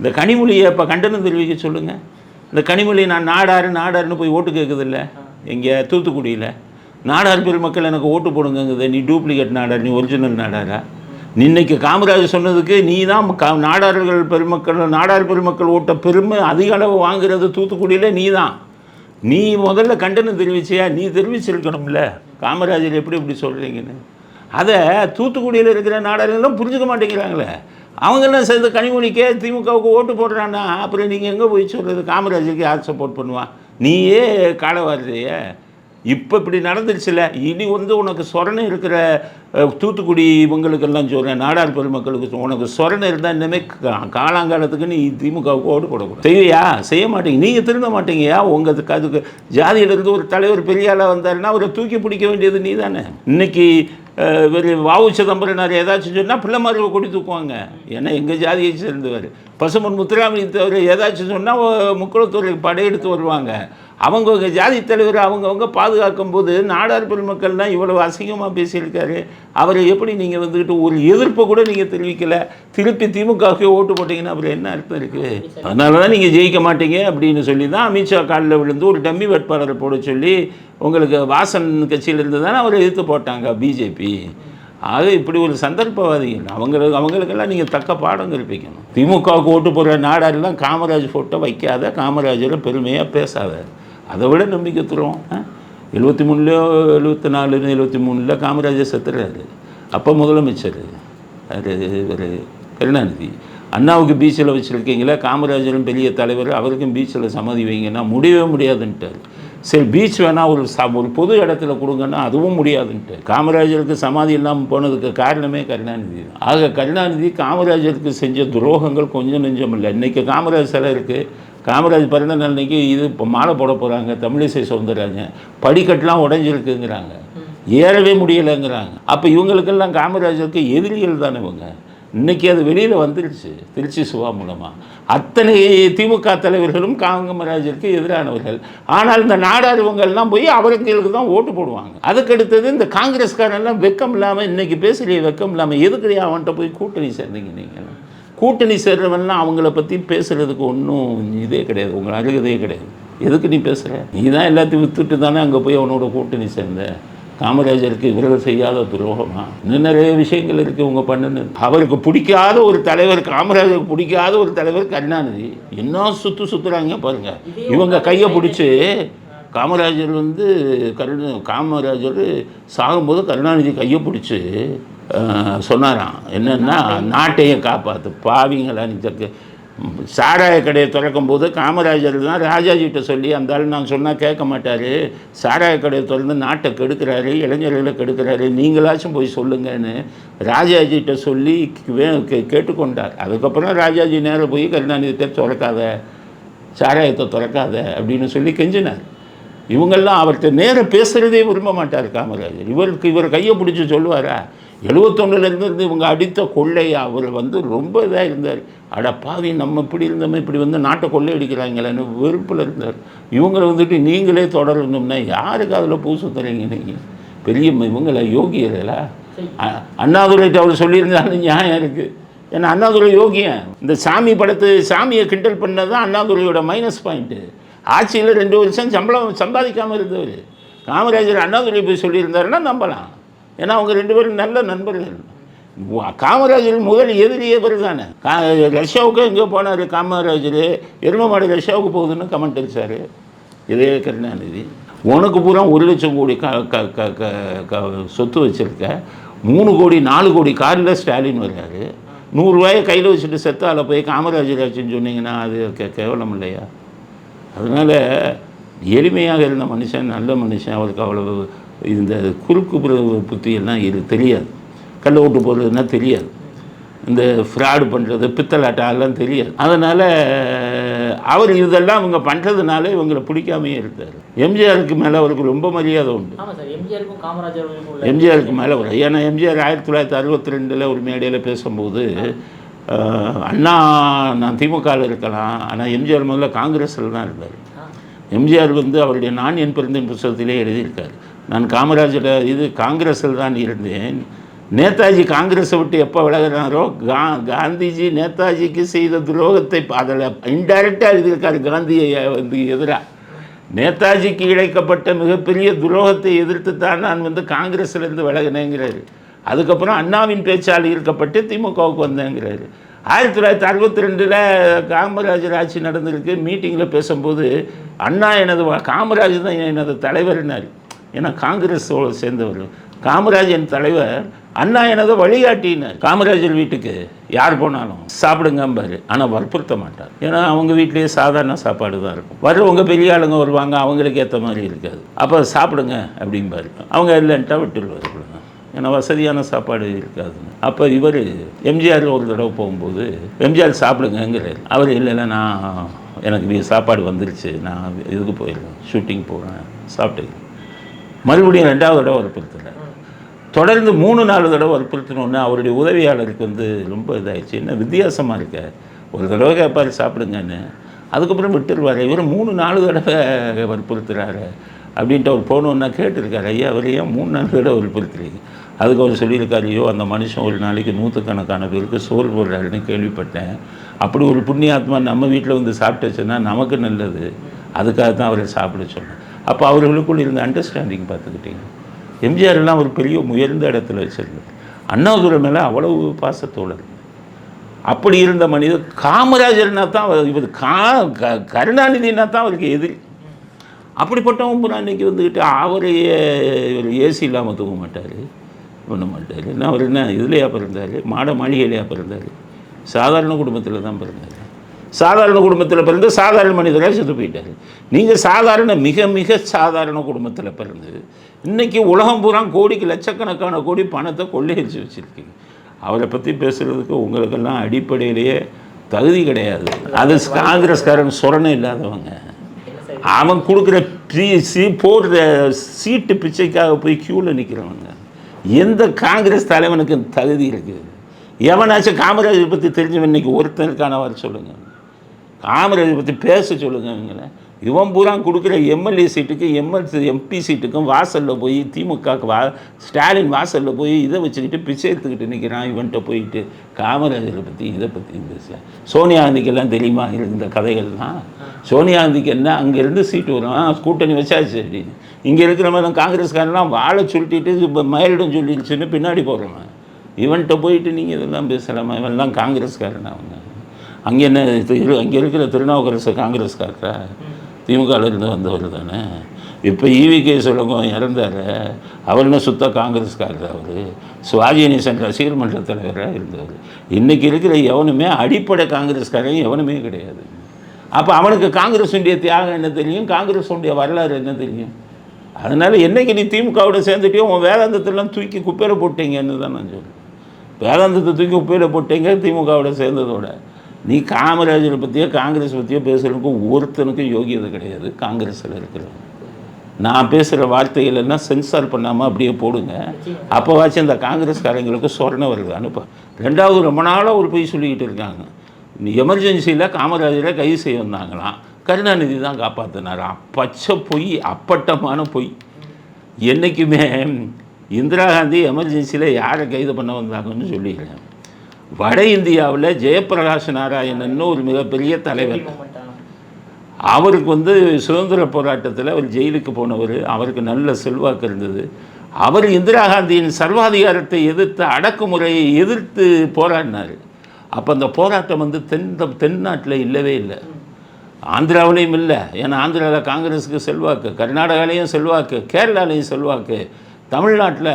இந்த கனிமொழியை இப்போ கண்டனம் தெரிவிக்க சொல்லுங்கள் இந்த கனிமொழி நான் நாடாரு நாடாருன்னு போய் ஓட்டு கேட்குதில்ல இங்கே தூத்துக்குடியில். நாடார் பெருமக்கள் எனக்கு ஓட்டு போடுங்கங்குது. நீ டூப்ளிகேட் நாடார் நீ ஒரிஜினல் நாடாரா? இன்னைக்கு காமராஜர் சொன்னதுக்கு நீ தான் கா நாடார்கள் பெருமக்கள் நாடார் பெருமக்கள் ஓட்ட பெருமை அதிக அளவு வாங்குறது தூத்துக்குடியில் நீ தான் நீ முதல்ல கண்டனம் தெரிவிச்சியா? நீ தெரிவிச்சிருக்கணும்ல. காமராஜர் எப்படி இப்படி சொல்கிறீங்கன்னு அதை தூத்துக்குடியில் இருக்கிற நாடார்கள்லாம் புரிஞ்சுக்க மாட்டேங்கிறாங்களே. அவங்கெல்லாம் சேர்ந்து கனிமொழிக்கே திமுகவுக்கு ஓட்டு போடுறான்னா அப்புறம் நீங்கள் எங்கே போய் சொல்கிறது காமராஜருக்கு யார் சப்போர்ட் பண்ணுவான் நீயே காலவாரியே இப்போ இப்படி நடந்துருச்சுல இனி வந்து உனக்கு சொரணை இருக்கிற தூத்துக்குடி இவங்களுக்கெல்லாம் சொல்கிறேன் நாடார் பெருமக்களுக்கு உனக்கு சொரணை இருந்தால் இனிமேல் கா- காலாங்காலத்துக்கு நீ திமுகவுக்கு ஓட்டு போடக்கூடாது. செய்வியா? செய்ய மாட்டீங்க. நீங்கள் திருந்த மாட்டீங்கயா உங்கள் அதுக்கு ஜாதியிலிருந்து ஒரு தலைவர் பெரிய ஆளாக வந்தாருன்னா அவரை தூக்கி பிடிக்க வேண்டியது நீ தானே இன்னைக்கு இவர் வாவு சிதம்பரனார் ஏதாச்சும் சொன்னால் பிள்ளை கொடி தூக்குவாங்க. ஏன்னா எங்கள் ஜாதியை சேர்ந்தவர். பசுமன் முத்துராமலிங்க தவிர ஏதாச்சும் சொன்னால் முக்குளத்தூர் படையெடுத்து வருவாங்க. அவங்கவுங்க ஜாதி தலைவர் அவங்கவுங்க பாதுகாக்கும் போது நாடார் பெருமக்கள்லாம் இவ்வளவு அசிங்கமாக பேசியிருக்காரு. அவரை எப்படி நீங்கள் வந்துக்கிட்டு ஒரு எதிர்ப்பை கூட நீங்கள் தெரிவிக்கலை. திருப்பி திமுகவுக்கு ஓட்டு போட்டிங்கன்னா அப்புறம் என்ன அர்த்தம் இருக்குது அதனால தான் நீங்கள் ஜெயிக்க மாட்டீங்க அப்படின்னு சொல்லி தான் அமித்ஷா காலில் விழுந்து ஒரு டம்மி வேட்பாளரை போட சொல்லி உங்களுக்கு வாசன் கட்சியிலிருந்து தானே அவரை எதிர்த்து போட்டாங்க பிஜேபி. ஆக இப்படி ஒரு சந்தர்ப்பவாதிகள் அவங்களுக்கு அவங்களுக்கெல்லாம் நீங்கள் தக்க பாடம் கற்பிக்கணும். திமுகவுக்கு ஓட்டு போடுற நாடாரெல்லாம் காமராஜ் ஃபோட்டோ வைக்காத காமராஜரை பெருமையாக பேசாத. அதை விட நம்பிக்கை தருவோம் எழுபத்தி மூணுலையோ எழுபத்தி நாலு எழுபத்தி மூணில் காமராஜர் செத்துறாரு. அப்போ முதலமைச்சர் அது ஒரு கருணாநிதி. அண்ணாவுக்கு பீச்சில் வச்சுருக்கீங்களா காமராஜரும் பெரிய தலைவர் அவருக்கும் பீச்சில் சமாதி வைங்கன்னா முடியவே முடியாதுன்ட்டார். சரி பீச் வேணால் ஒரு ச ஒரு பொது இடத்துல கொடுங்கன்னா அதுவும் முடியாதுன்ட்டு. காமராஜருக்கு சமாதி இல்லாமல் போனதுக்கு காரணமே கருணாநிதி தான். ஆக கருணாநிதி காமராஜருக்கு செஞ்ச துரோகங்கள் கொஞ்சம் நெஞ்சம் இல்லை. இன்றைக்கி காமராஜ் சிலை இருக்குது காமராஜ் பிறந்த அன்னைக்கு இது இப்போ மாலை போட போகிறாங்க தமிழிசை சவுந்தரராஜன். படிக்கட்டுலாம் உடஞ்சிருக்குங்கிறாங்க. ஏறவே முடியலைங்கிறாங்க. அப்போ இவங்களுக்கெல்லாம் காமராஜருக்கு எதிரிகள் தானே இவங்க? இன்னைக்கு அது வெளியில் வந்துருச்சு திருச்சி சுவா மூலமாக அத்தனை திமுக தலைவர்களும் காமராஜருக்கு எதிரானவர்கள். ஆனால் இந்த நாடார் போய் அவர்களுக்கு தான் ஓட்டு போடுவாங்க. அதுக்கு அடுத்தது இந்த காங்கிரஸ்காரெல்லாம் வெக்கம் இல்லாமல் இன்னைக்கு பேசுகிற வெக்கம் இல்லாமல் எதுக்கு அவன்கிட்ட போய் கூட்டணி சேர்ந்தீங்க நீங்கள் கூட்டணி சேர்றவன்லாம் அவங்கள பற்றி பேசுகிறதுக்கு ஒன்றும் இதே கிடையாது உங்கள் அருகதே கிடையாது. எதுக்கு நீ பேசுகிற நீ தான் எல்லாத்தையும் வித்துட்டு தானே அங்கே போய் அவனோட கூட்டணி சேர்ந்த. காமராஜருக்கு இவர்கள் செய்யாத துரோகமா? இன்னும் நிறைய விஷயங்கள் இருக்குது இவங்க பண்ணுனது அவருக்கு பிடிக்காத ஒரு தலைவர் காமராஜருக்கு பிடிக்காத ஒரு தலைவர் கருணாநிதி. என்ன சுற்று சுற்றுறாங்க பாருங்க. இவங்க கையை பிடிச்சி காமராஜர் வந்து கருண காமராஜர் சாகும்போது கருணாநிதி கையை பிடிச்சி சொன்னாராம். என்னன்னா நாட்டையே காப்பாற்று பாவிங்களா நீ சாராய கடையை திறக்கும் போது காமராஜர் தான் ராஜாஜிகிட்ட சொல்லி அந்த ஆள் நான் சொன்னால் கேட்க மாட்டார். சாராய கடையை திறந்து நாட்டை கெடுக்கிறாரு இளைஞர்களை கெடுக்கிறாரு நீங்களாச்சும் போய் சொல்லுங்கன்னு ராஜாஜிகிட்ட சொல்லி வே கே- கேட்டுக்கொண்டார். அதுக்கப்புறம் ராஜாஜி நேரம் போய் கருணாநிதித்தை திறக்காத சாராயத்தை திறக்காத அப்படின்னு சொல்லி கெஞ்சினார். இவங்கெல்லாம் அவர்கிட்ட நேரம் பேசுகிறதே விரும்ப மாட்டார் காமராஜர். இவருக்கு இவர் கையை பிடிச்சி சொல்லுவாரா? எழுபத்தொன்னுலேருந்து இவங்க அடித்த கொள்ளை அவர் வந்து ரொம்ப இதாக இருந்தார். அட பாவி நம்ம இப்படி இருந்தோமே இப்படி வந்து நாட்டை கொள்ளையடிக்கிறாங்களேன்னு வெறுப்பில் இருந்தார். இவங்களை வந்துட்டு நீங்களே தொடரணும்னா யாருக்கு அதில் பூ சுத்துறீங்க நீங்கள் பெரிய இவங்கள யோகியர்களா அண்ணாதுரைட்டு அவர் சொல்லியிருந்தாலும் நியாயம் இருக்குது ஏன்னா அண்ணாதுரை யோகியன் இந்த சாமி படத்து சாமியை கிண்டல் பண்ணது தான் அண்ணாதுரையோட மைனஸ் பாயிண்ட்டு ஆட்சியில் ரெண்டு வருஷம் சம்பளம் சம்பாதிக்காமல் இருந்தவர். காமராஜர் அண்ணாதுரை போய் சொல்லியிருந்தாருன்னா நம்பலாம். ஏன்னா அவங்க ரெண்டு பேரும் நல்ல நண்பர்கள். காமராஜர் முதல் எதிரி இவர் தானே. கா ரஷ்யாவுக்கு எங்கே போனார் காமராஜர். எரும மாடு ரஷ்யாவுக்கு போகுதுன்னு கமெண்ட் அடித்தார் இதே கருணாநிதி. உனக்கு பூரா ஒரு லட்சம் கோடி க க க க க சொத்து வச்சுருக்க. மூணு கோடி நாலு கோடி காரில் ஸ்டாலின் வர்றாரு. நூறுரூவாயை கையில் வச்சுட்டு செத்தால போய் காமராஜர் ஆச்சுன்னு சொன்னீங்கன்னா அது கே கேவலம் இல்லையா? அதனால் எளிமையாக இருந்த மனுஷன் நல்ல மனுஷன். அவருக்கு அவ்வளவு இந்த குறுக்கு புற- புத்தியெல்லாம் இரு தெரியாது. கள்ள ஓட்டு போடுறதுன்னா தெரியாது. இந்த ஃப்ராடு பண்ணுறது பித்தலாட்டம் எல்லாம் தெரியாது. அதனால் அவர் இதெல்லாம் அவங்க பண்ணுறதுனால இவங்களை பிடிக்காமையே இருந்தார் எம்ஜிஆருக்கு மேலே அவருக்கு ரொம்ப மரியாதை உண்டு. எம்ஜிஆருக்கு மேலே ஒரு ஏன்னா எம்ஜிஆர் ஆயிரத்தி தொள்ளாயிரத்தி அறுபத்தி ரெண்டில் ஒரு மேடையில் பேசும்போது அண்ணா நான் திமுகவில் இருக்கலாம் ஆனால் எம்ஜிஆர் முதல்ல காங்கிரஸில் தான் இருந்தார். எம்ஜிஆர் வந்து அவருடைய நான் என் பிறந்தேன் புத்தகத்திலே எழுதியிருக்கார். நான் காமராஜர் இது காங்கிரஸில் தான் இருந்தேன். நேதாஜி காங்கிரஸை விட்டு எப்போ விலகினாரோ கா காந்திஜி நேதாஜிக்கு செய்த துரோகத்தை அதில் இன்டைரக்டாக எழுதியிருக்காரு காந்தியை வந்து எதிராக நேதாஜிக்கு இழைக்கப்பட்ட மிகப்பெரிய துரோகத்தை எதிர்த்து தான் நான் வந்து காங்கிரஸ்லேருந்து விலகினேங்கிறாரு. அதுக்கப்புறம் அண்ணாவின் பேச்சால் ஈர்க்கப்பட்டு திமுகவுக்கு வந்தேங்கிறாரு. ஆயிரத்தி தொள்ளாயிரத்தி அறுபத்தி ரெண்டில் காமராஜர் ஆட்சி நடந்திருக்கு மீட்டிங்கில் பேசும்போது அண்ணா எனது காமராஜர் தான் எனது தலைவர்னார் ஏன்னா காங்கிரஸோடு சேர்ந்தவர் காமராஜன் தலைவர் அண்ணா எனதை வழிகாட்டினார். காமராஜர் வீட்டுக்கு யார் போனாலும் சாப்பிடுங்கம்பாரு. ஆனால் வற்புறுத்த மாட்டார். ஏன்னா அவங்க வீட்டிலேயே சாதாரண சாப்பாடு தான் இருக்கும். வர்றவங்க பெரிய ஆளுங்க வருவாங்க அவங்களுக்கு ஏற்ற மாதிரி இருக்காது. அப்போ சாப்பிடுங்க அப்படிம்பாரு. அவங்க இல்லைன்ட்டா விட்டுருவார் ஏன்னா வசதியான சாப்பாடு இருக்காதுன்னு. அப்போ இவர் எம்ஜிஆர் ஒரு தடவை போகும்போது எம்ஜிஆர் சாப்பிடுங்கங்கிறார். அவர் இல்லைன்னா நான் எனக்கு சாப்பாடு வந்துருச்சு. நான் இதுக்கு போயிடுவேன் ஷூட்டிங் போகிறேன் சாப்பிட்டு மறுபடியும் ரெண்டாவது தடவை வற்புறுத்தினார் தொடர்ந்து மூணு நாலு தடவை வற்புறுத்தினோன்னே அவருடைய உதவியாளருக்கு வந்து ரொம்ப இதாகிடுச்சு என்ன வித்தியாசமாக இருக்க? ஒரு தடவை கேட்பார் சாப்பிடுங்கன்னு. அதுக்கப்புறம் விட்டுருவார். இவர் மூணு நாலு தடவை வற்புறுத்துறாரு அப்படின்ட்டு அவர் போகணுன்னா கேட்டிருக்காரு ஐயா அவர் ஏன் மூணு நாலு தடவை வற்புறுத்துறீங்க? அதுக்கு அவர் சொல்லியிருக்காரு ஐயோ அந்த மனுஷன் ஒரு நாளைக்கு நூற்றுக்கணக்கான பேருக்கு சோறு போடுறாருன்னு கேள்விப்பட்டேன். அப்படி ஒரு புண்ணியாத்மா நம்ம வீட்டில் வந்து சாப்பிட்டு வச்சுன்னா நமக்கு நல்லது. அதுக்காக தான் அவரை சாப்பிட சொன்னேன். அப்போ அவர்களுக்குள் இருந்த அண்டர்ஸ்டாண்டிங் பார்த்துக்கிட்டீங்க. எம்ஜிஆர் எல்லாம் ஒரு பெரிய உயர்ந்த இடத்துல வச்சிருந்தார் அண்ணாதுரை மேலே அவ்வளவு பாசத்தோடு அப்படி இருந்த மனிதர் காமராஜர்னா தான் இவர் கா க கருணாநிதினா தான் அவருக்கு எதிரி. அப்படிப்பட்டவங்க பூரா அன்றைக்கி வந்துக்கிட்டு அவரையே இவர் ஏசி இல்லாமல் தூங்க மாட்டார். பண்ண மாட்டார். என்ன அவர் என்ன இதுலையா பிறந்தார்? மாட மாளிகையிலையா பிறந்தார்? சாதாரண குடும்பத்தில் தான் பிறந்தார். சாதாரண குடும்பத்தில் பிறந்து சாதாரண மனிதராக செத்து போயிட்டார். நீங்கள் சாதாரண மிக மிக சாதாரண குடும்பத்தில் பிறந்து இன்றைக்கி உலகம் பூரா கோடிக்கு லட்சக்கணக்கான கோடி பணத்தை கொள்ளையடிச்சு வச்சுருக்கீங்க. அவரை பற்றி பேசுகிறதுக்கு உங்களுக்கெல்லாம் அடிப்படையிலேயே தகுதி கிடையாது. அது காங்கிரஸ்காரன் சுரணை இல்லாதவங்க. அவன் கொடுக்குற ப்ரீ சீ போடுற சீட்டு பிச்சைக்காக போய் க்யூவில் நிற்கிறவங்க எந்த காங்கிரஸ் தலைவனுக்கு தகுதி இருக்குது எவனாச்சும் காமராஜர் பற்றி தெரிஞ்சவன் இன்னைக்கு ஒருத்தனுக்கானவாறு சொல்லுங்கள் காமராஜரை பற்றி பேச சொல்லுங்க இவன் பூரா கொடுக்குற எம்எல்ஏ சீட்டுக்கு எம்எல்சி எம்பி சீட்டுக்கும் வாசலில் போய் திமுகவுக்கு வா ஸ்டாலின் வாசலில் போய் இதை வச்சுக்கிட்டு பிச்சை எடுத்துக்கிட்டு நிற்கிறான் இவன்கிட்ட போயிட்டு. காமராஜரை பற்றி இதை பற்றி பேச சோனியா காந்திக்கெல்லாம் தெரியுமா இந்த கதைகள்லாம்? சோனியா காந்திக்கு என்ன அங்கேருந்து சீட்டு வரும். கூட்டணி வச்சாச்சு அப்படின்னு. இங்கே இருக்கிற மாதிரி காங்கிரஸ்காரெல்லாம் வாழை சுருட்டிட்டு இப்போ மயிலிடம் சொல்லிடுச்சுன்னு பின்னாடி போகிறவன் இவன்கிட்ட போயிட்டு நீங்கள் இதெல்லாம் பேசலாமா? இவன்லாம் காங்கிரஸ்காரன் அவங்க அங்கே என்ன இரு அங்கே இருக்கிற திருநாவுக்கரசு காங்கிரஸ்காரரா? திமுகலேருந்து வந்தவர் தானே. இப்போ ஈவிகே சொல்லுங்க இறந்தார். அவர் என்ன சுத்த காங்கிரஸ்காரர் அவர்? சுவாஜினேசன் ரசிகர் மன்ற தலைவராக இருந்தவர். இன்றைக்கி இருக்கிற எவனுமே அடிப்படை காங்கிரஸ்காரன் எவனுமே கிடையாது. அப்போ அவனுக்கு காங்கிரஸுடைய தியாகம் என்ன தெரியும்? காங்கிரஸுடைய வரலாறு என்ன தெரியும்? அதனால் என்னைக்கு நீ திமுகவோட சேர்ந்துட்டியோ உன் வேதாந்தத்தெல்லாம் தூக்கி குப்பையில் போட்டீங்கன்னு தான் நான் சொல்லுவேன் வேதாந்தத்தை தூக்கி குப்பையில் போட்டீங்க திமுகவோட சேர்ந்ததோட. நீ காமராஜரை பற்றியோ காங்கிரஸ் பற்றியோ பேசுகிறதுக்கும் ஒருத்தனுக்கும் யோகியதை கிடையாது. காங்கிரஸில் இருக்கிறவங்க நான் பேசுகிற வார்த்தைகள் எல்லாம் சென்சார் பண்ணாமல் அப்படியே போடுங்க. அப்போவாச்சும் இந்த காங்கிரஸ்காரங்களுக்கு சொரணை வருது. அனுப்ப. ரெண்டாவது ரொம்ப நாளாக ஒரு பொய் சொல்லிக்கிட்டு இருக்காங்க. எமர்ஜென்சியில் காமராஜரை கைது செய்ய வந்தாங்களாம். கருணாநிதி தான் காப்பாற்றினாராம் பச்சை பொய் அப்பட்டமான பொய். என்றைக்குமே இந்திரா காந்தி எமர்ஜென்சியில் யாரை கைது பண்ண வந்தாங்கன்னு சொல்லிடுறேன். வட இந்தியாவில் ஜெயபிரகாஷ் நாராயணன் ஒரு மிகப்பெரிய தலைவர். அவருக்கு வந்து சுதந்திர போராட்டத்தில் அவர் ஜெயிலுக்கு போனவர் அவருக்கு நல்ல செல்வாக்கு இருந்தது. அவர் இந்திரா காந்தியின் சர்வாதிகாரத்தை எதிர்த்து அடக்குமுறையை எதிர்த்து போராடினார். அப்போ அந்த போராட்டம் வந்து தென் தென்னாட்டில் இல்லவே இல்லை. ஆந்திராவிலையும் இல்லை. ஏன்னா ஆந்திராவில் காங்கிரஸுக்கு செல்வாக்கு கர்நாடகாலையும் செல்வாக்கு கேரளாலையும் செல்வாக்கு. தமிழ்நாட்டில்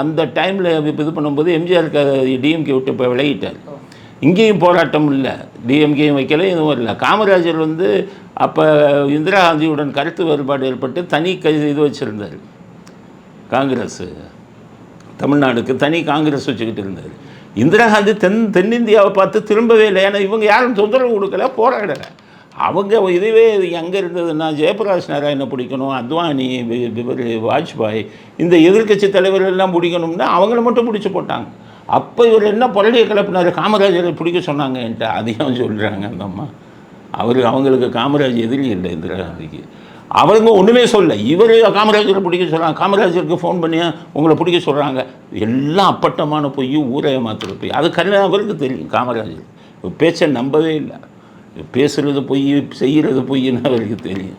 அந்த டைமில் இது பண்ணும்போது எம்ஜிஆர் டிஎம்கே விட்டு இப்போ விலகிட்டார். இங்கேயும் போராட்டம் இல்லை. டிஎம்கேயும் வைக்கல இதுவும் இல்லை. காமராஜர் வந்து அப்போ இந்திரா காந்தியுடன் கருத்து வேறுபாடு ஏற்பட்டு தனி கை இது வச்சுருந்தார். காங்கிரஸ் தமிழ்நாடுக்கு தனி காங்கிரஸ் வச்சுக்கிட்டு இருந்தார். இந்திரா காந்தி தென் தென்னிந்தியாவை பார்த்து திரும்பவே இல்லை. ஏன்னா இவங்க யாரும் தொந்தரவு கொடுக்கல போராடலை. அவங்க இதுவே எங்கே இருந்ததுன்னா ஜெயபிரகாஷ் நாராயணை பிடிக்கணும் அத்வானி வி- இவர் வாஜ்பாய் இந்த எதிர்க்கட்சி தலைவர்கள்லாம் பிடிக்கணும்னா அவங்கள மட்டும் பிடிச்சி போட்டாங்க. அப்போ இவர் என்ன பொருளியை கிளப்பினார்? காமராஜரை பிடிக்க சொன்னாங்க என்கிட்ட. அதையும் சொல்கிறாங்க அந்த அம்மா. அவர் அவங்களுக்கு காமராஜ் எதிரி இல்லை இந்திரா காந்திக்கு. அவருங்க ஒன்றுமே சொல்ல இவர் காமராஜரை பிடிக்க சொல்கிறாங்க காமராஜருக்கு ஃபோன் பண்ணி உங்களை பிடிக்க சொல்கிறாங்க எல்லாம் அப்பட்டமான பொய் ஊரையை ஏமாத்துற பொய். அது கல்யாணம் அவருக்கு தெரியும் காமராஜர். பேச்சை நம்பவே இல்லை. பேசுகிறது பொய் செய்கிறது பொய்ன்னு அவருக்கு தெரியும்.